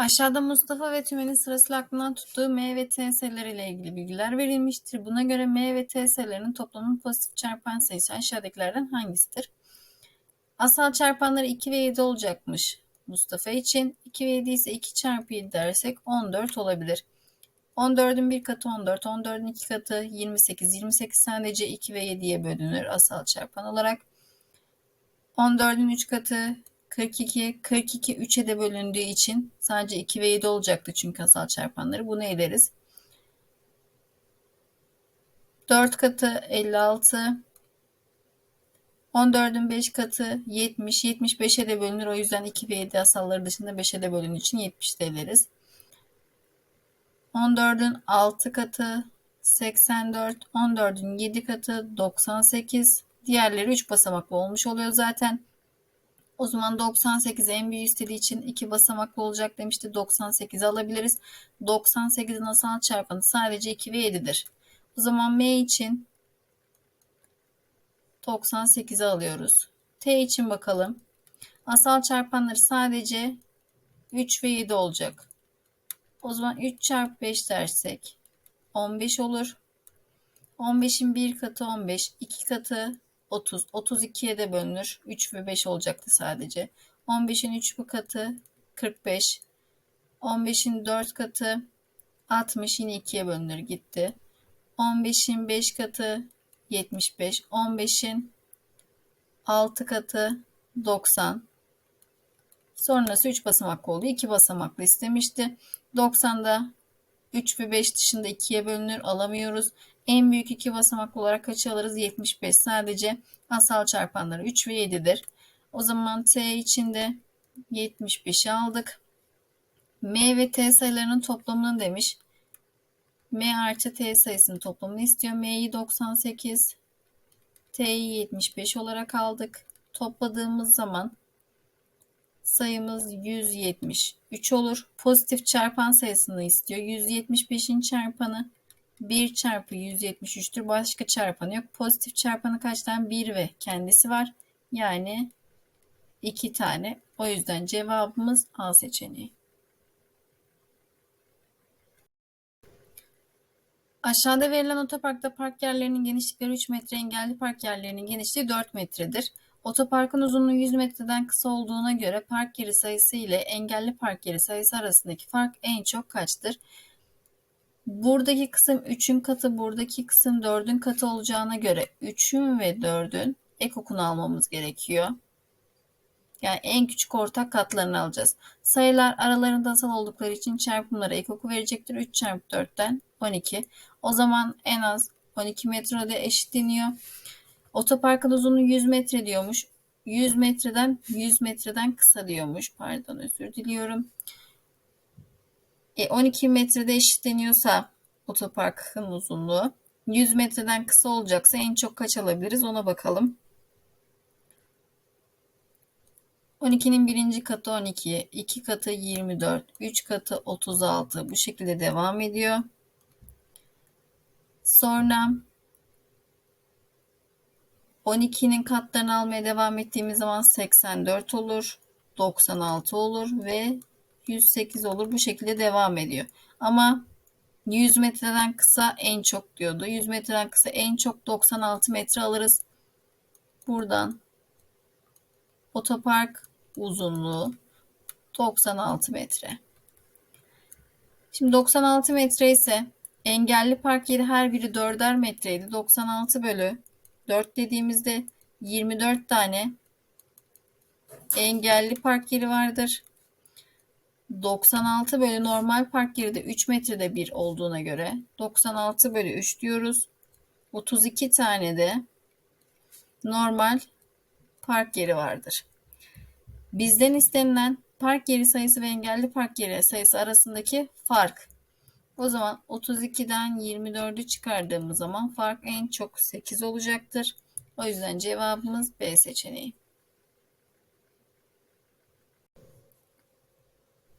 Aşağıda Mustafa ve Tümen'in sırasıyla aklından tuttuğu M ve T ile ilgili bilgiler verilmiştir. Buna göre M ve T sayılarının toplamının pozitif çarpan sayısı aşağıdakilerden hangisidir? Asal çarpanları 2 ve 7 olacakmış Mustafa için. 2 ve 7 ise 2 çarpı 7 dersek 14 olabilir. 14'ün bir katı 14, 14'ün iki katı 28. 28 sadece 2 ve 7'ye bölünür asal çarpan olarak. 14'ün 3 katı 42, 42 3'e de bölündüğü için sadece 2 ve 7 olacaktı çünkü asal çarpanları. Bunu eleriz. 4 katı 56. 14'ün 5 katı 70. 75'e de bölünür. O yüzden 2 ve 7 asalları dışında 5'e de bölündüğü için 70 de eleriz. 14'ün 6 katı 84. 14'ün 7 katı 98. Diğerleri 3 basamaklı olmuş oluyor zaten. O zaman 98 en büyük istediği için 2 basamaklı olacak demişti. 98 alabiliriz. 98'in asal çarpanı sadece 2 ve 7'dir. O zaman M için 98'i alıyoruz. T için bakalım. Asal çarpanları sadece 3 ve 7 olacak. O zaman 3 çarpı 5 dersek 15 olur. 15'in 1 katı 15, 2 katı 30. 32'ye de bölünür. 3 ve 5 olacaktı sadece. 15'in 3 bu katı 45. 15'in 4 katı 60 yine 2'ye bölünür gitti. 15'in 5 katı 75. 15'in 6 katı 90. Sonrası 3 basamaklı oldu. 2 basamaklı istemişti. 90'da 3 ve 5 dışında 2'ye bölünür alamıyoruz. En büyük iki basamaklı olarak kaçı alırız? 75. Sadece asal çarpanları 3 ve 7'dir. O zaman T içinde 75'i aldık. M ve T sayılarının toplamını demiş. M artı T sayısının toplamını istiyor. M'yi 98, T'yi 75 olarak aldık. Topladığımız zaman sayımız 173 olur. Pozitif çarpan sayısını istiyor. 175'in çarpanı 1 çarpı 173'tür. Başka çarpanı yok. Pozitif çarpanı kaç tane? 1 ve kendisi var. Yani 2 tane. O yüzden cevabımız A seçeneği. Aşağıda verilen otoparkta park yerlerinin genişlikleri 3 metre, engelli park yerlerinin genişliği 4 metredir. Otoparkın uzunluğu 100 metreden kısa olduğuna göre park yeri sayısı ile engelli park yeri sayısı arasındaki fark en çok kaçtır? Buradaki kısım 3'ün katı, buradaki kısım 4'ün katı olacağına göre 3'ün ve 4'ün ek okunu almamız gerekiyor. Yani en küçük ortak katlarını alacağız. Sayılar aralarında asal oldukları için çarpımlara ek oku verecektir. 3 çarpı 4'ten 12. O zaman en az 12 metrede eşitleniyor. Otoparkın uzunluğu 100 metre diyormuş. 100 metreden 100 metreden kısa diyormuş. Pardon özür diliyorum. E, 12 metrede eşitleniyorsa otoparkın uzunluğu 100 metreden kısa olacaksa en çok kaç alabiliriz ona bakalım. 12'nin birinci katı 12, 2 katı 24, 3 katı 36 bu şekilde devam ediyor. Sonra 12'nin katlarını almaya devam ettiğimiz zaman 84 olur, 96 olur ve 108 olur. Bu şekilde devam ediyor. Ama 100 metreden kısa en çok diyordu. 100 metreden kısa en çok 96 metre alırız. Buradan otopark uzunluğu 96 metre. Şimdi 96 metre ise engelli park yeri her biri 4'er metreydi. 96 bölü 4 dediğimizde 24 tane engelli park yeri vardır. 96 bölü normal park yeri de 3 metrede bir olduğuna göre 96 bölü 3 diyoruz. 32 tane de normal park yeri vardır. Bizden istenilen park yeri sayısı ve engelli park yeri sayısı arasındaki fark. O zaman 32'den 24'ü çıkardığımız zaman fark en çok 8 olacaktır. O yüzden cevabımız B seçeneği.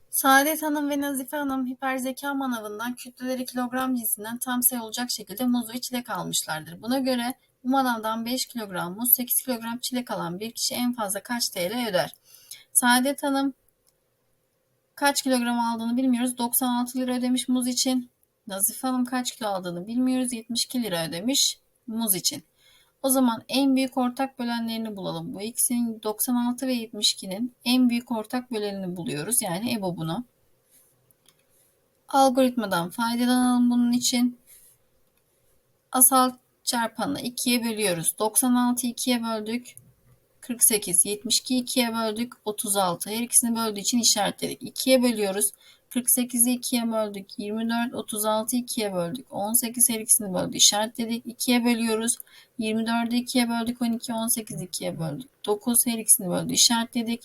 Saadet Hanım ve Nazife Hanım hiperzeka manavından kütleleri kilogram cinsinden tam sayı olacak şekilde muz ve çilek almışlardır. Buna göre bu manavdan 5 kilogram muz, 8 kilogram çilek alan bir kişi en fazla kaç TL öder? Saadet Hanım kaç kilogram aldığını bilmiyoruz. 96 lira ödemiş muz için. Nazife Hanım kaç kilo aldığını bilmiyoruz. 72 lira ödemiş muz için. O zaman en büyük ortak bölenlerini bulalım. Bu ikisinin 96 ve 72'nin en büyük ortak bölenini buluyoruz. Yani EBO bunu. Algoritmadan faydalanalım bunun için. Asal çarpanla 2'ye bölüyoruz. 96'yı 2'ye böldük. 48, 72 2'ye böldük. 36. Her ikisini böldüğü için işaretledik. 2'ye bölüyoruz. 48'i 2'ye böldük. 24, 36 2'ye böldük. 18 her ikisini böldü. işaretledik. 2'ye bölüyoruz. 24'ü 2'ye böldük. 12, 18 2'ye böldük. 9 her ikisini böldü. işaretledik.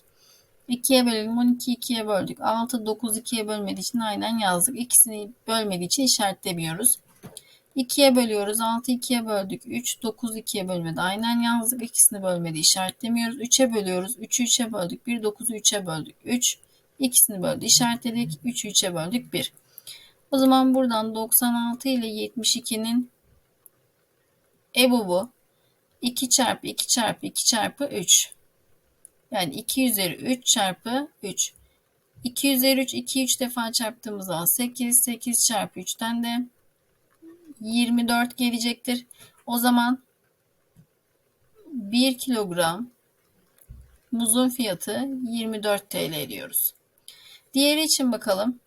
2'ye bölelim. 12 2'ye böldük. 6, 9 2'ye bölmediği için aynen yazdık. İkisini bölmediği için işaretlemiyoruz. 2'ye bölüyoruz. 6 2'ye böldük. 3 9 2'ye bölmedi. Aynen yazdık. İkisini bölmedi. işaretlemiyoruz. 3'e bölüyoruz. 3'ü 3'e böldük. 1 9'u 3'e böldük. 3 ikisini böldü. işaretledik. 3'ü 3'e böldük. 1. O zaman buradan 96 ile 72'nin EBOB'u 2 çarpı 2 çarpı 2 çarpı 3. Yani 2 üzeri 3 çarpı 3. 2 üzeri 3 2 3 defa çarptığımız zaman 8 8 çarpı 3'ten de 24 gelecektir. O zaman 1 kilogram muzun fiyatı 24 TL diyoruz. Diğeri için bakalım.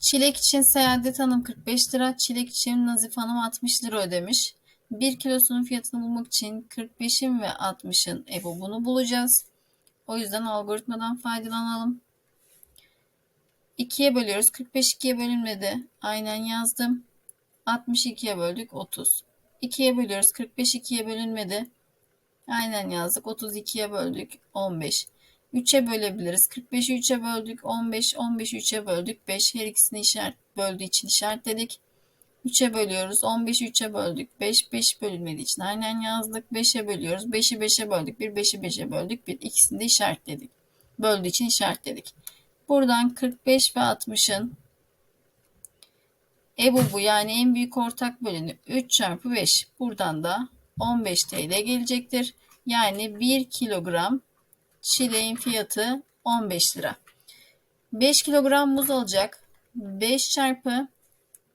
Çilek için Saadet Hanım 45 lira, çilek için Nazif Hanım 60 lira ödemiş. 1 kilosunun fiyatını bulmak için 45'in ve 60'ın EBOB'unu bulacağız. O yüzden algoritmadan faydalanalım. 2'ye bölüyoruz. 45 2'ye bölünmedi. Aynen yazdım. 62'ye böldük 30. 2'ye bölüyoruz. 45 2'ye bölünmedi. Aynen yazdık. 32'ye böldük 15. 3'e bölebiliriz. 45'i 3'e böldük 15. 15'i 3'e böldük 5. Her ikisini işaret böldüğü için işaretledik. 3'e bölüyoruz. 15'i 3'e böldük. 5, 5 bölünmediği için aynen yazdık. 5'e bölüyoruz. 5'i 5'e böldük. 1, 5'i 5'e böldük. 1, ikisini de işaretledik. Böldüğü için işaretledik. Buradan 45 ve 60'ın EBOB'u yani en büyük ortak böleni 3 çarpı 5. Buradan da 15 TL gelecektir. Yani 1 kilogram çileğin fiyatı 15 lira. 5 kilogram muz alacak. 5 çarpı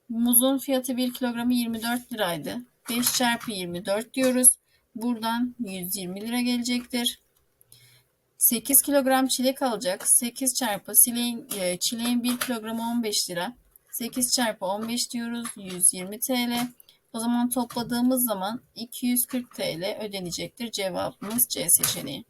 muzun fiyatı 1 kilogramı 24 liraydı. 5 çarpı 24 diyoruz. Buradan 120 lira gelecektir. 8 kilogram çilek alacak. 8 çarpı çileğin, e, çileğin 1 kilogramı 15 lira. 8 çarpı 15 diyoruz. 120 TL. O zaman topladığımız zaman 240 TL ödenecektir. Cevabımız C seçeneği.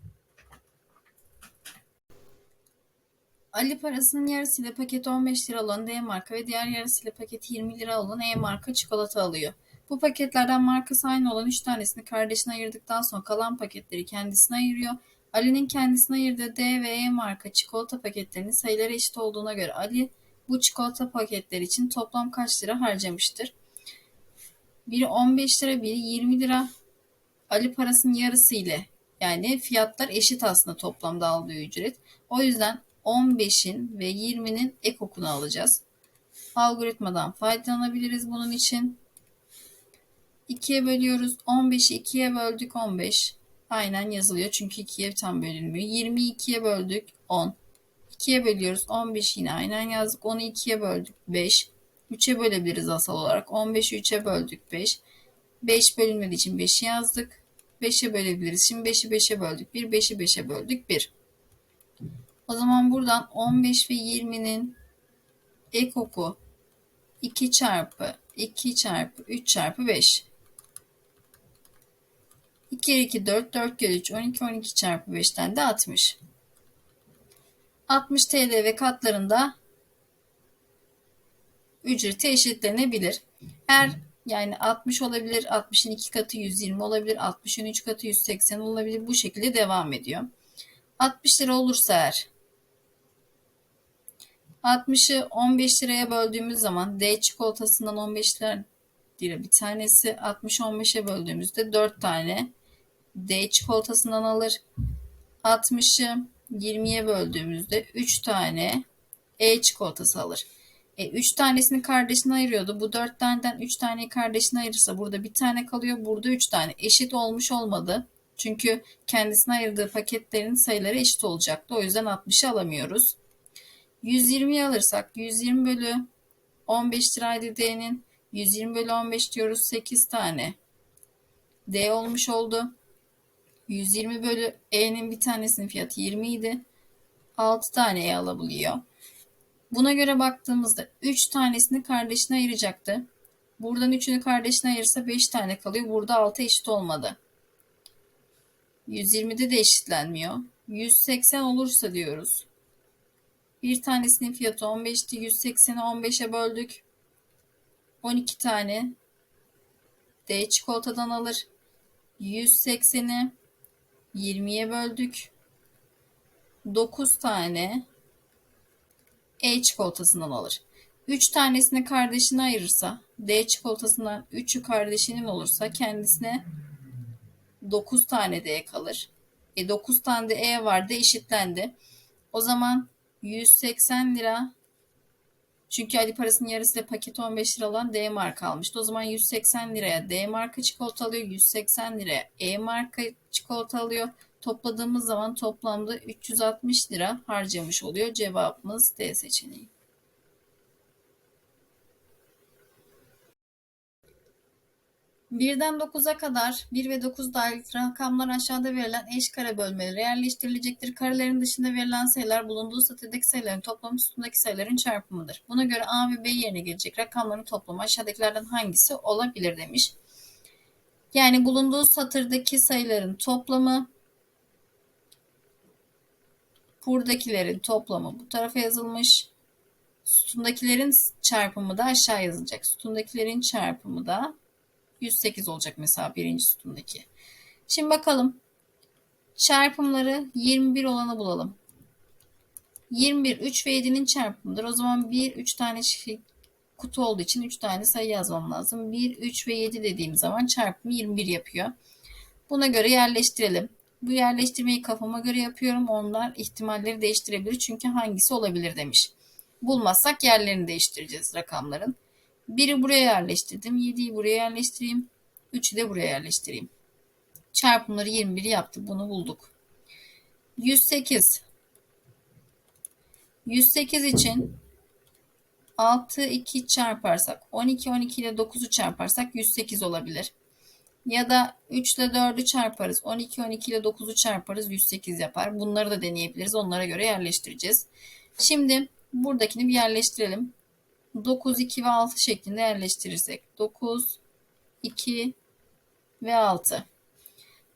Ali parasının yarısıyla paketi 15 lira olan D marka ve diğer yarısıyla paketi 20 lira olan E marka çikolata alıyor. Bu paketlerden markası aynı olan 3 tanesini kardeşine ayırdıktan sonra kalan paketleri kendisine ayırıyor. Ali'nin kendisine ayırdığı D ve E marka çikolata paketlerinin sayıları eşit olduğuna göre Ali bu çikolata paketleri için toplam kaç lira harcamıştır? Biri 15 lira, biri 20 lira. Ali parasının yarısı ile yani fiyatlar eşit aslında toplamda aldığı ücret. O yüzden 15'in ve 20'nin ek okunu alacağız. Algoritmadan faydalanabiliriz bunun için. 2'ye bölüyoruz. 15'i 2'ye böldük 15. Aynen yazılıyor çünkü 2'ye tam bölünmüyor. 20'yi 2'ye böldük 10. 2'ye bölüyoruz. 15 yine aynen yazdık. 10'u 2'ye böldük 5. 3'e bölebiliriz asal olarak. 15'i 3'e böldük 5. 5 bölünmediği için 5'i yazdık. 5'e bölebiliriz. Şimdi 5'i 5'e böldük. 1 5'i 5'e böldük 1. O zaman buradan 15 ve 20'nin ek oku 2 çarpı 2 çarpı 3 çarpı 5. 2 kere 2 4 4 kere 3 12 12 çarpı 5'ten de 60. 60 TL ve katlarında ücreti eşitlenebilir. Eğer yani 60 olabilir, 60'ın 2 katı 120 olabilir, 60'ın 3 katı 180 olabilir. Bu şekilde devam ediyor. 60 lira olursa eğer 60'ı 15 liraya böldüğümüz zaman D çikolatasından 15 lira bir tanesi 60'ı 15'e böldüğümüzde 4 tane D çikolatasından alır. 60'ı 20'ye böldüğümüzde 3 tane E çikolatası alır. E, 3 tanesini kardeşine ayırıyordu. Bu 4 taneden 3 taneyi kardeşine ayırırsa burada bir tane kalıyor. Burada 3 tane. Eşit olmuş olmadı. Çünkü kendisine ayırdığı paketlerin sayıları eşit olacaktı. O yüzden 60'ı alamıyoruz. 120'yi alırsak 120 bölü 15 liraydı D'nin. 120 bölü 15 diyoruz 8 tane. D olmuş oldu. 120 bölü E'nin bir tanesinin fiyatı 20 idi. 6 tane E alabiliyor. Buna göre baktığımızda 3 tanesini kardeşine ayıracaktı. Buradan 3'ünü kardeşine ayırsa 5 tane kalıyor. Burada 6 eşit olmadı. 120'de de eşitlenmiyor. 180 olursa diyoruz. Bir tanesinin fiyatı 15'ti. 180'i 15'e böldük. 12 tane D çikolatadan alır. 180'i 20'ye böldük. 9 tane E çikolatasından alır. 3 tanesini kardeşine ayırırsa, D çikolatasından 3'ü kardeşinin olursa kendisine 9 tane D kalır. E 9 tane de E vardı eşitlendi. O zaman 180 lira çünkü Ali parasının yarısıyla paket 15 lira olan D marka almıştı. O zaman 180 liraya D marka çikolata alıyor. 180 liraya E marka çikolata alıyor. Topladığımız zaman toplamda 360 lira harcamış oluyor. Cevabımız D seçeneği. Birden 9'a kadar 1 ve 9 dahil rakamlar aşağıda verilen eş kare bölmelere yerleştirilecektir. Karelerin dışında verilen sayılar bulunduğu satırdaki sayıların toplamı üstündeki sayıların çarpımıdır. Buna göre A ve B yerine gelecek rakamların toplamı aşağıdakilerden hangisi olabilir demiş. Yani bulunduğu satırdaki sayıların toplamı buradakilerin toplamı bu tarafa yazılmış. Sütundakilerin çarpımı da aşağı yazılacak. Sütundakilerin çarpımı da 108 olacak mesela birinci sütundaki. Şimdi bakalım. Çarpımları 21 olanı bulalım. 21 3 ve 7'nin çarpımıdır. O zaman 1 3 tane şey, kutu olduğu için 3 tane sayı yazmam lazım. 1 3 ve 7 dediğim zaman çarpımı 21 yapıyor. Buna göre yerleştirelim. Bu yerleştirmeyi kafama göre yapıyorum. Onlar ihtimalleri değiştirebilir. Çünkü hangisi olabilir demiş. Bulmazsak yerlerini değiştireceğiz rakamların. 1'i buraya yerleştirdim. 7'yi buraya yerleştireyim. 3'ü de buraya yerleştireyim. Çarpımları 21 yaptı. Bunu bulduk. 108. 108 için 6 2 çarparsak 12 12 ile 9'u çarparsak 108 olabilir. Ya da 3 ile 4'ü çarparız. 12 12 ile 9'u çarparız 108 yapar. Bunları da deneyebiliriz. Onlara göre yerleştireceğiz. Şimdi buradakini bir yerleştirelim. 9, 2 ve 6 şeklinde yerleştirirsek 9, 2 ve 6.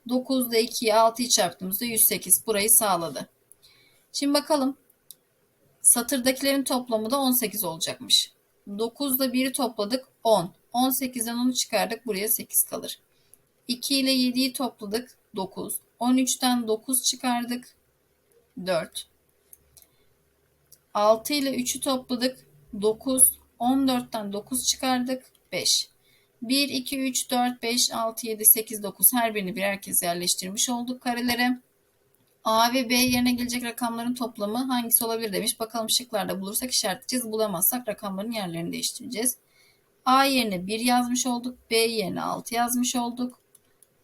9 ile 2'yi 6'yı çarptığımızda 108. Burayı sağladı. Şimdi bakalım. Satırdakilerin toplamı da 18 olacakmış. 9 ile 1'i topladık 10. 18'den 10'u çıkardık. Buraya 8 kalır. 2 ile 7'yi topladık 9. 13'ten 9 çıkardık 4. 6 ile 3'ü topladık 9. 14'ten 9 çıkardık. 5. 1, 2, 3, 4, 5, 6, 7, 8, 9 her birini birer kez yerleştirmiş olduk karelere. A ve B yerine gelecek rakamların toplamı hangisi olabilir demiş. Bakalım şıklarda bulursak işaretleyeceğiz. Bulamazsak rakamların yerlerini değiştireceğiz. A yerine 1 yazmış olduk. B yerine 6 yazmış olduk.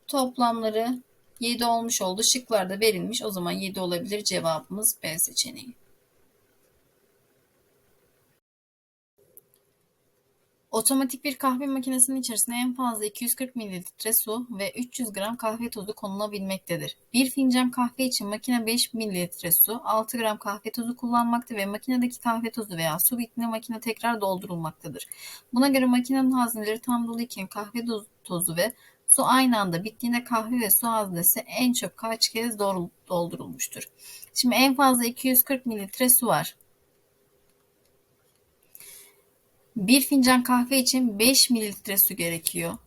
Toplamları 7 olmuş oldu. Şıklarda verilmiş. O zaman 7 olabilir. Cevabımız B seçeneği. Otomatik bir kahve makinesinin içerisine en fazla 240 mililitre su ve 300 gram kahve tozu konulabilmektedir. Bir fincan kahve için makine 5 mililitre su, 6 gram kahve tozu kullanmakta ve makinedeki kahve tozu veya su bittiğinde makine tekrar doldurulmaktadır. Buna göre makinenin hazneleri tam dolu iken kahve tozu ve su aynı anda bittiğinde kahve ve su haznesi en çok kaç kez doldurulmuştur? Şimdi en fazla 240 mililitre su var. Bir fincan kahve için 5 mililitre su gerekiyor.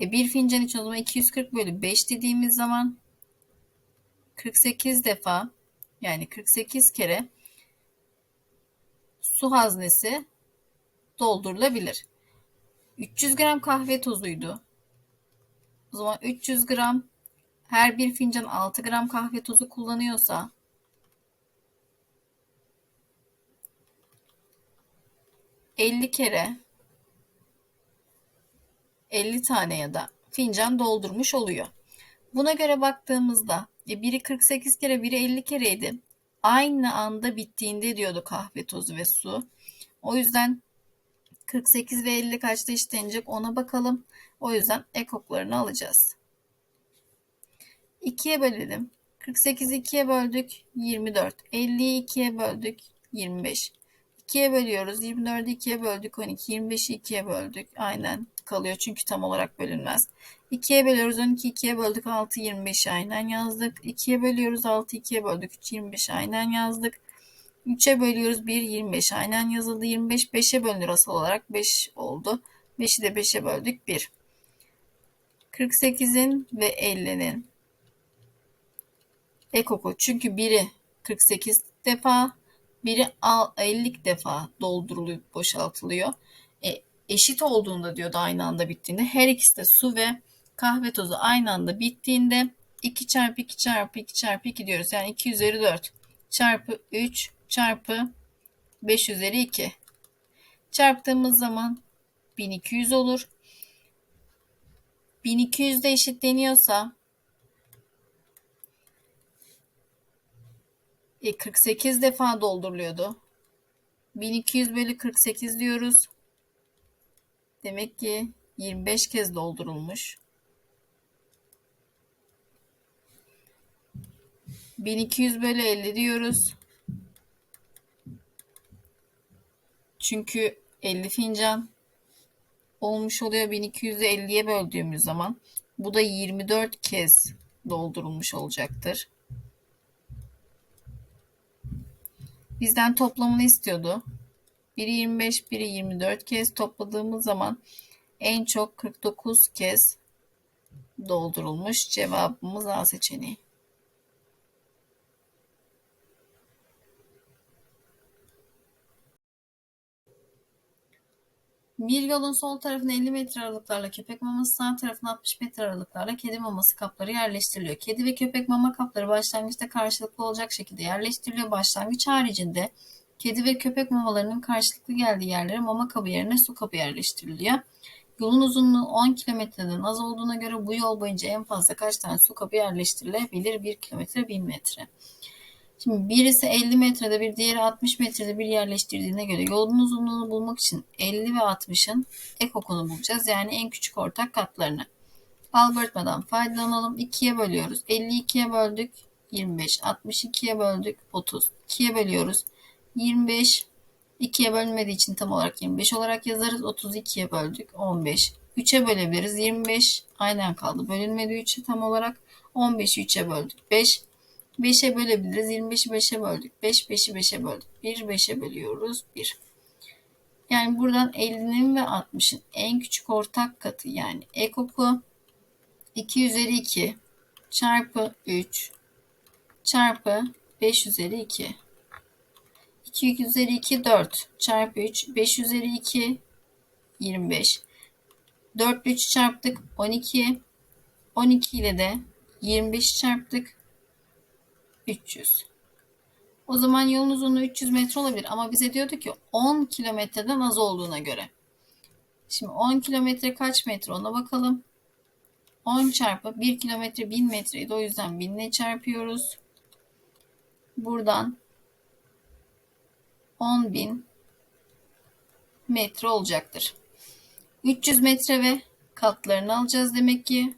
E bir fincan için o zaman 240 bölü 5 dediğimiz zaman 48 defa yani 48 kere su haznesi doldurulabilir. 300 gram kahve tozuydu. O zaman 300 gram her bir fincan 6 gram kahve tozu kullanıyorsa ...50 kere 50 tane ya da fincan doldurmuş oluyor. Buna göre baktığımızda e, biri 48 kere biri 50 kereydi. Aynı anda bittiğinde diyordu kahve tozu ve su. O yüzden 48 ve 50 kaçta eşitlenecek ona bakalım. O yüzden ekoklarını alacağız. 2'ye bölelim. 48'i 2'ye böldük 24. 50'yi 2'ye böldük 25. 2'ye bölüyoruz. 24'ü 2'ye böldük 12. 25'i 2'ye böldük. Aynen kalıyor çünkü tam olarak bölünmez. 2'ye bölüyoruz 12 2'ye böldük 6 25 aynen yazdık. 2'ye bölüyoruz 6 2'ye böldük 3 25 aynen yazdık. 3'e bölüyoruz 1 25 aynen yazıldı. 25 5'e bölünür asal olarak 5 oldu. 5'i de 5'e böldük 1. 48'in ve 50'nin ekoku çünkü biri 48 defa biri 50 defa doldurulup boşaltılıyor. E, eşit olduğunda diyordu aynı anda bittiğinde. Her ikisi de su ve kahve tozu aynı anda bittiğinde 2 çarpı 2 çarpı 2 çarpı 2 diyoruz. Yani 2 üzeri 4 çarpı 3 çarpı 5 üzeri 2. Çarptığımız zaman 1200 olur. 1200 de eşitleniyorsa e, 48 defa dolduruluyordu. 1200 bölü 48 diyoruz. Demek ki 25 kez doldurulmuş. 1200 bölü 50 diyoruz. Çünkü 50 fincan olmuş oluyor 1200'ü 50'ye böldüğümüz zaman. Bu da 24 kez doldurulmuş olacaktır. Bizden toplamını istiyordu. Biri 25, biri 24 kez topladığımız zaman en çok 49 kez doldurulmuş. Cevabımız A seçeneği. Bir yolun sol tarafına 50 metre aralıklarla köpek maması, sağ tarafına 60 metre aralıklarla kedi maması kapları yerleştiriliyor. Kedi ve köpek mama kapları başlangıçta karşılıklı olacak şekilde yerleştiriliyor. Başlangıç haricinde kedi ve köpek mamalarının karşılıklı geldiği yerlere mama kabı yerine su kabı yerleştiriliyor. Yolun uzunluğu 10 kilometreden az olduğuna göre bu yol boyunca en fazla kaç tane su kabı yerleştirilebilir? 1 kilometre 1000 metre. Şimdi birisi 50 metrede bir diğeri 60 metrede bir yerleştirdiğine göre yolun uzunluğunu bulmak için 50 ve 60'ın ekokunu bulacağız. Yani en küçük ortak katlarını. Algoritmadan faydalanalım. 2'ye bölüyoruz. 52'ye böldük 25. 62'ye böldük 30. 2'ye bölüyoruz. 25 2'ye bölünmediği için tam olarak 25 olarak yazarız. 32'ye böldük 15. 3'e bölebiliriz. 25 aynen kaldı. Bölünmedi 3'e tam olarak. 15'i 3'e böldük. 5 5'e bölebiliriz. 25'i 5'e böldük. 5 5'i 5'e böldük. 1 5'e bölüyoruz. 1. Yani buradan 50'nin ve 60'ın en küçük ortak katı yani ekoku 2 üzeri 2 çarpı 3 çarpı 5 üzeri 2. 2 üzeri 2 4 çarpı 3 5 üzeri 2 25. 4 3 çarptık 12. 12 ile de 25 çarptık 300. O zaman yolun uzunluğu 300 metre olabilir ama bize diyordu ki 10 kilometreden az olduğuna göre. Şimdi 10 kilometre kaç metre ona bakalım. 10 çarpı 1 kilometre 1000 metreydi. O yüzden 1000 ile çarpıyoruz. Buradan 10.000 metre olacaktır. 300 metre ve katlarını alacağız demek ki.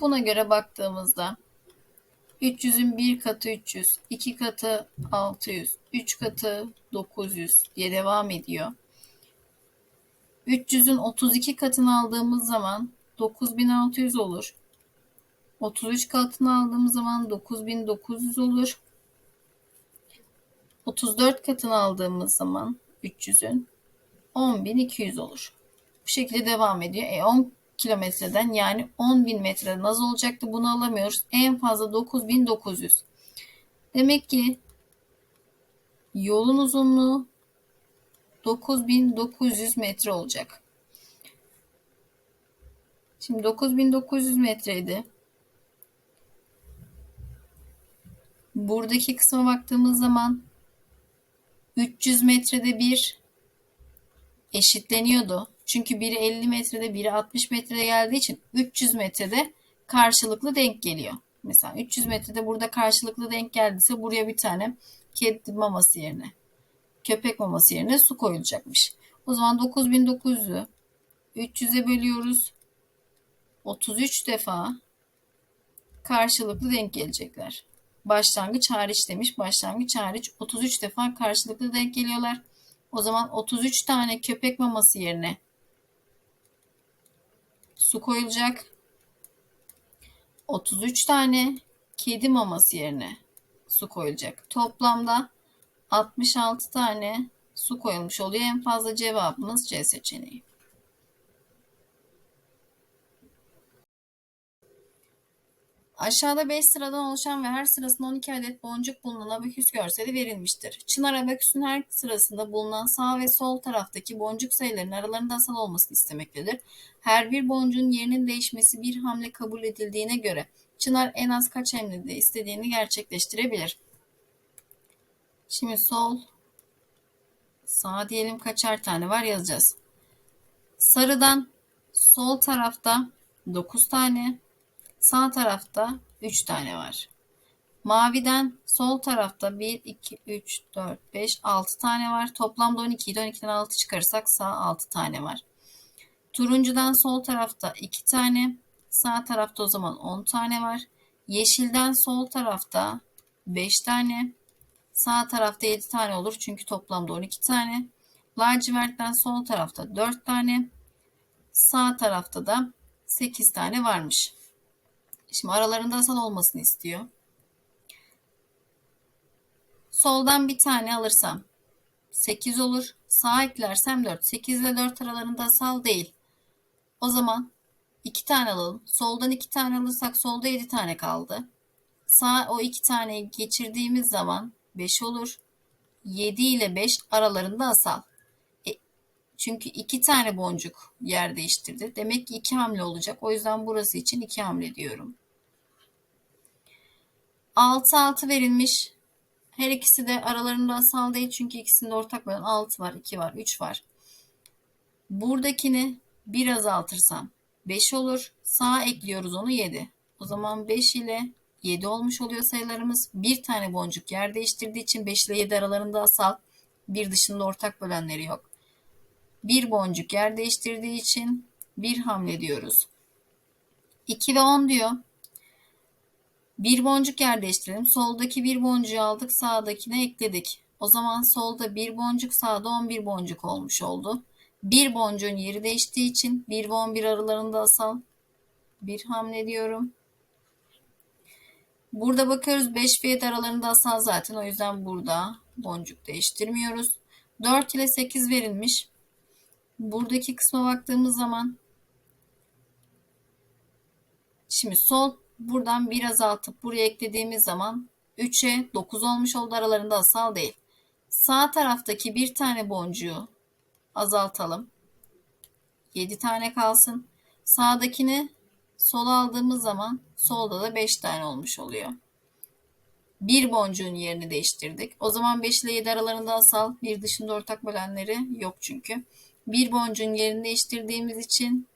Buna göre baktığımızda 300'ün bir katı 300, iki katı 600, 3 katı 900 diye devam ediyor. 300'ün 32 katını aldığımız zaman 9600 olur. 33 katını aldığımız zaman 9900 olur. 34 katını aldığımız zaman 300'ün 10.200 olur. Bu şekilde devam ediyor. E 10 kilometreden yani 10.000 metreden az olacaktı. Bunu alamıyoruz. En fazla 9.900. Demek ki Yolun uzunluğu 9900 metre olacak. Şimdi 9900 metreydi. Buradaki kısma baktığımız zaman 300 metrede bir eşitleniyordu. Çünkü biri 50 metrede biri 60 metrede geldiği için 300 metrede karşılıklı denk geliyor. Mesela 300 metrede burada karşılıklı denk geldiyse buraya bir tane kedi maması yerine köpek maması yerine su koyulacakmış. O zaman 9900'ü 300'e bölüyoruz. 33 defa karşılıklı denk gelecekler. Başlangıç hariç demiş. Başlangıç hariç 33 defa karşılıklı denk geliyorlar. O zaman 33 tane köpek maması yerine su koyulacak. 33 tane kedi maması yerine su koyulacak. Toplamda 66 tane su koyulmuş oluyor. En fazla cevabımız C seçeneği. Aşağıda 5 sıradan oluşan ve her sırasında 12 adet boncuk bulunan abaküs görseli verilmiştir. Çınar abaküsün her sırasında bulunan sağ ve sol taraftaki boncuk sayılarının aralarında asal olmasını istemektedir. Her bir boncuğun yerinin değişmesi bir hamle kabul edildiğine göre Çınar en az kaç hamlede istediğini gerçekleştirebilir. Şimdi sol, sağ diyelim kaçar tane var yazacağız. Sarıdan sol tarafta 9 tane, sağ tarafta 3 tane var. Maviden sol tarafta 1, 2, 3, 4, 5, 6 tane var. Toplamda 12 idi. 12'den 6 çıkarırsak sağ 6 tane var. Turuncudan sol tarafta 2 tane. Sağ tarafta o zaman 10 tane var. Yeşilden sol tarafta 5 tane. Sağ tarafta 7 tane olur çünkü toplamda 12 tane. Lacivertten sol tarafta 4 tane. Sağ tarafta da 8 tane varmış. Şimdi aralarında asal olmasını istiyor. Soldan bir tane alırsam 8 olur. Sağa eklersem 4. 8 ile 4 aralarında asal değil. O zaman 2 tane alalım. Soldan 2 tane alırsak solda 7 tane kaldı. Sağ o 2 taneyi geçirdiğimiz zaman 5 olur. 7 ile 5 aralarında asal. E, çünkü 2 tane boncuk yer değiştirdi. Demek ki 2 hamle olacak. O yüzden burası için 2 hamle diyorum. 6 6 verilmiş. Her ikisi de aralarında asal değil çünkü ikisinde ortak bölen 6 var, 2 var, 3 var. Buradakini bir azaltırsam 5 olur. Sağa ekliyoruz onu 7. O zaman 5 ile 7 olmuş oluyor sayılarımız. Bir tane boncuk yer değiştirdiği için 5 ile 7 aralarında asal. Bir dışında ortak bölenleri yok. Bir boncuk yer değiştirdiği için bir hamle diyoruz. 2 ve 10 diyor. Bir boncuk yer değiştirelim. Soldaki bir boncuğu aldık, sağdakine ekledik. O zaman solda bir boncuk, sağda 11 boncuk olmuş oldu. Bir boncuğun yeri değiştiği için 1 ve 11 aralarında asal bir hamle diyorum. Burada bakıyoruz 5 ve 7 aralarında asal zaten. O yüzden burada boncuk değiştirmiyoruz. 4 ile 8 verilmiş. Buradaki kısma baktığımız zaman şimdi sol buradan bir azaltıp buraya eklediğimiz zaman 3'e 9 olmuş oldu. Aralarında asal değil. Sağ taraftaki bir tane boncuğu azaltalım. 7 tane kalsın. Sağdakini sola aldığımız zaman solda da 5 tane olmuş oluyor. Bir boncuğun yerini değiştirdik. O zaman 5 ile 7 aralarında asal bir dışında ortak bölenleri yok çünkü. Bir boncuğun yerini değiştirdiğimiz için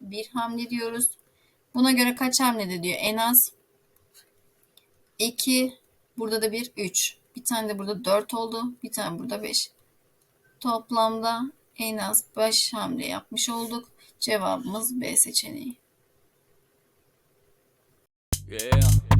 bir hamle diyoruz. Buna göre kaç hamlede diyor? En az 2, burada da bir 3. Bir tane de burada 4 oldu. Bir tane burada 5. Toplamda en az 5 hamle yapmış olduk. Cevabımız B seçeneği. Yeah.